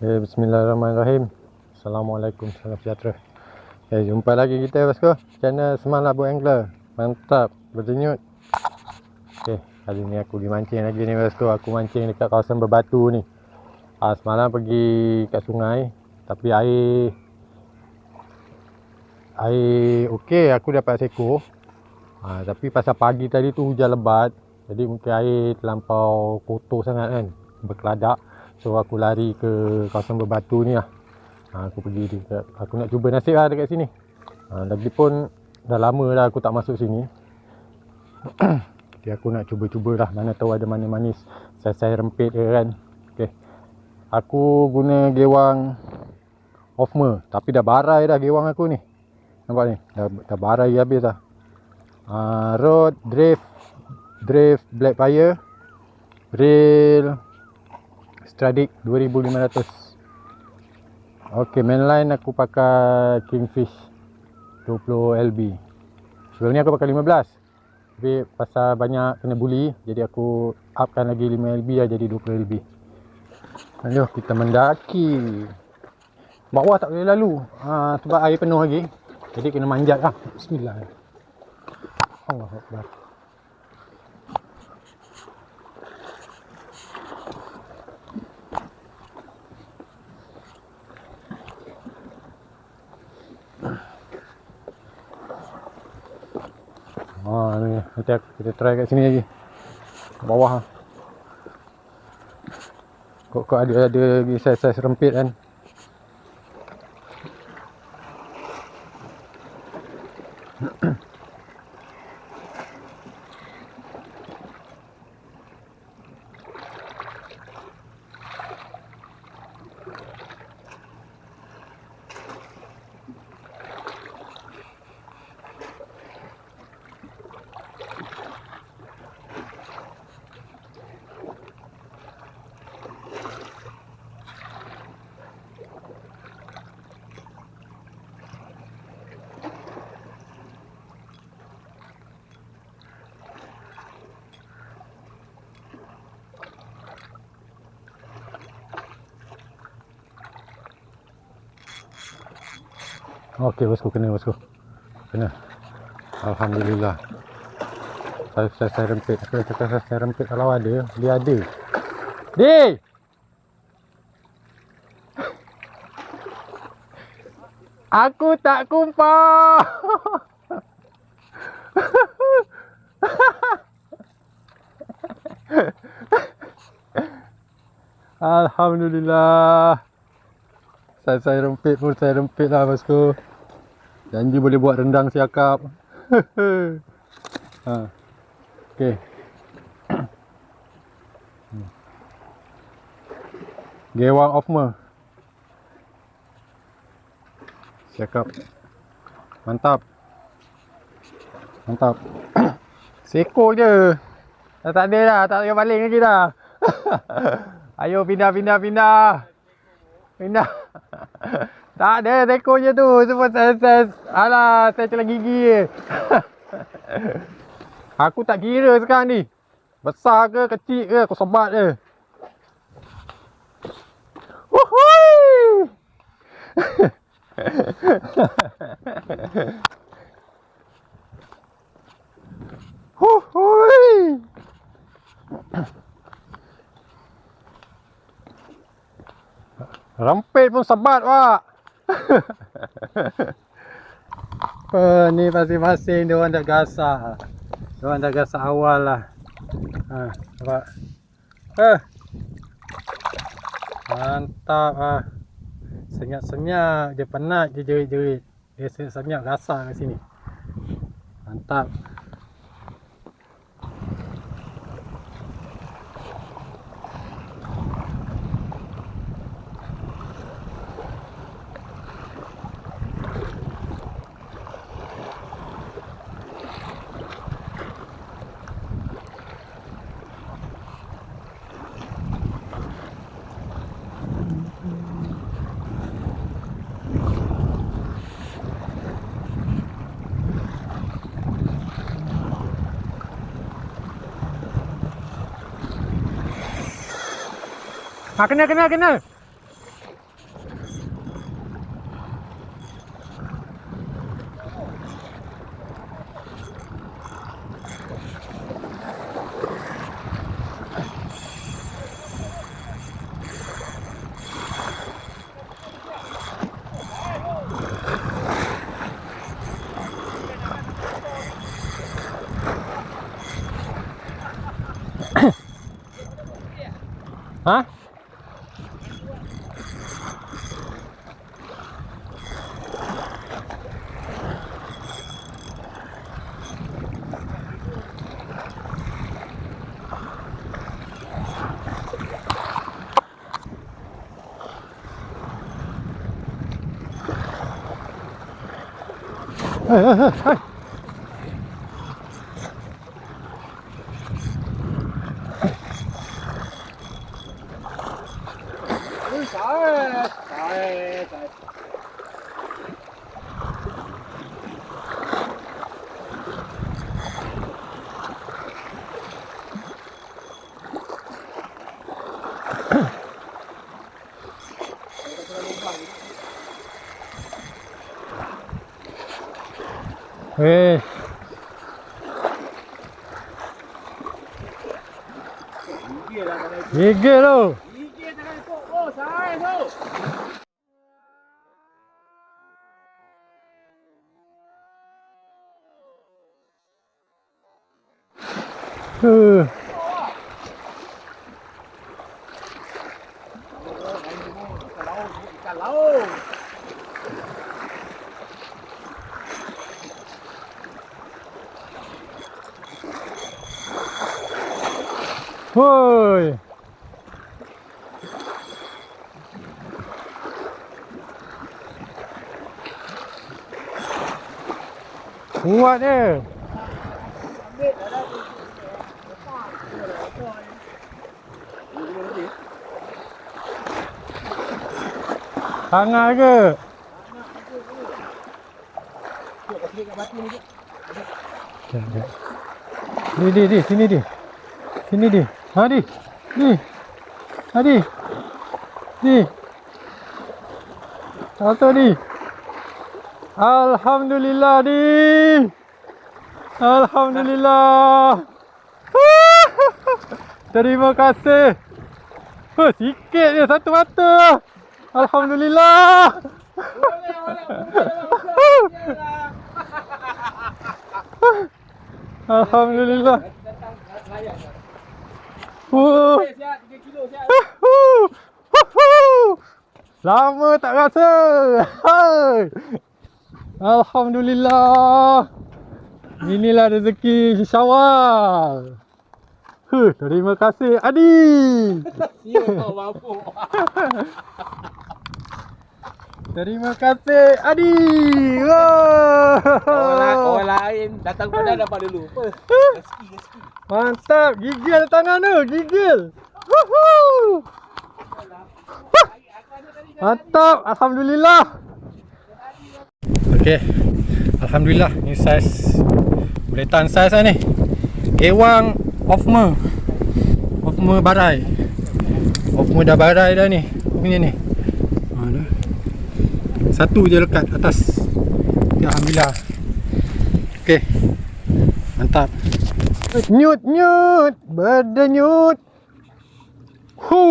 Okay, Bismillahirrahmanirrahim. Assalamualaikum, salam sejahtera. Okay, jumpa lagi kita bosku. Channel Semangat Boat Angler. Mantap, berdenyut. Okay, kali ni aku pergi mancing lagi ni bosku. Aku mancing dekat kawasan berbatu ni. Ah, semalam pergi kat sungai. Tapi air... Air okey, aku dapat seko. Ah, tapi pasal pagi tadi tu hujan lebat. Jadi mungkin air terlampau kotor sangat kan. Berkeladak. So aku lari ke kawasan berbatu ni lah. Ha, aku pergi dekat, aku nak cuba nasib lah dekat sini. Ha, lagipun dah lama dah aku tak masuk sini. Jadi aku nak cuba-cuba lah mana tahu ada mana manis saya rempit ke kan. Okay. Aku guna gewang Hoffmer tapi dah barai dah gewang aku ni. Nampak ni? Dah, dah barai habis dah. Ha, road drift drift black fire Stradic 2500 Ok mainline aku pakai Kingfish 20 LB Sebelum ni aku pakai 15 Tapi pasal banyak kena bully Jadi aku upkan lagi 5 LB lah jadi 20 LB Aduh kita mendaki. Bawah tak boleh lalu. Ha, Sebab air penuh lagi. Jadi kena manjat lah. Bismillah. Allah Akbar Aku, kita try kat sini lagi. Kat bawah. ah. Kok kok ada ada lagi saiz-saiz rempit kan. Okey bosku kena bosku. Kena. Alhamdulillah. Saya saya, saya rempit. Dah cakap saya, saya rempit kalau ada, dia ada. Di. Aku tak kumpah. Alhamdulillah. Saya saya rempit pun saya rempit lah bosku. Janji boleh buat rendang siakap. ha. Okey. Hmm. Gewang Offmer. Siakap. Mantap. Mantap. Seko je. Dah tak ada dah, tak payah baling lagi dah. Ayo pindah pindah pindah. Pindah. tak ada teko je tu. Semua saya alah, saya celah gigi je. aku tak kira sekarang ni. Besar ke kecil ke aku sebat je. Wuhui. Rempit pun sebat pak. Uh, ni masing-masing dia orang dah gasak. Dia orang dah gasak awal lah. Ha, nampak. Eh. Mantap ah. Senyap-senyap dia penat je jerit-jerit. Dia senyap-senyap gasak kat sini. Mantap. ആ കിണർ കിണർ കിണർ Huh? はいはいはいはい。Ha kena kena kena. Ha? Hai, hai, hai, hai. Weh. Gigil tu. Huh. Woi. Kuat dia. Hangat ke? Sekejap, sekejap. Di, di, di, sini di. Sini di. Ha di. Ni. Ha di. Ni. Satu di. Alhamdulillah di. Alhamdulillah. Terima kasih. Oh, sikit je satu mata. Alhamdulillah. Alhamdulillah. Lama tak rasa. Alhamdulillah. Inilah rezeki Syawal. Huh, terima kasih Adi. Terima kasih Adi. Wah. Orang, orang lain datang pada dapat dulu. Apa? Rezeki, rezeki. Mantap, gigil tangan tu, gigil. Woohoo. Mantap, alhamdulillah. Okey. Alhamdulillah ni saiz boleh tahan saiz lah ni. Kewang Offmer. Offmer barai. Offmer dah barai dah ni. Punya ni. Ha. Satu je lekat atas. Ya alhamdulillah. Okey. Mantap. Nyut nyut Berdenyut Hu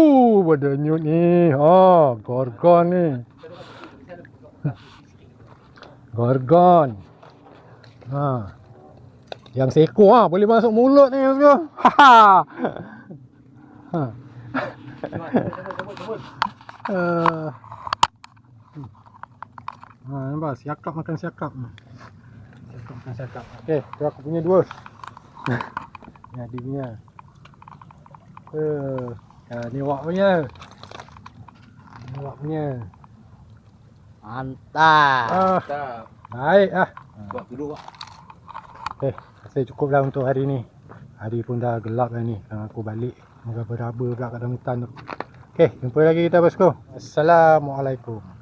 Berdenyut ni Ha Gorgon ni Gorgon Ha Yang seekor ha Boleh masuk mulut ni bosku. Ha ha Uh, ha, nampak siakap makan siakap. Siakap makan siakap. Okey, tu aku punya dua. Ni adik punya. Eh, uh, ni awak punya. Ni awak punya. Mantap. Ah, baik ah. Buat dulu Pak. Okey, rasa cukuplah untuk hari ni. Hari pun dah gelap dah ni. Sekarang aku balik. Meraba-raba pula kat dalam hutan tu. Okey, jumpa lagi kita bosku. Assalamualaikum.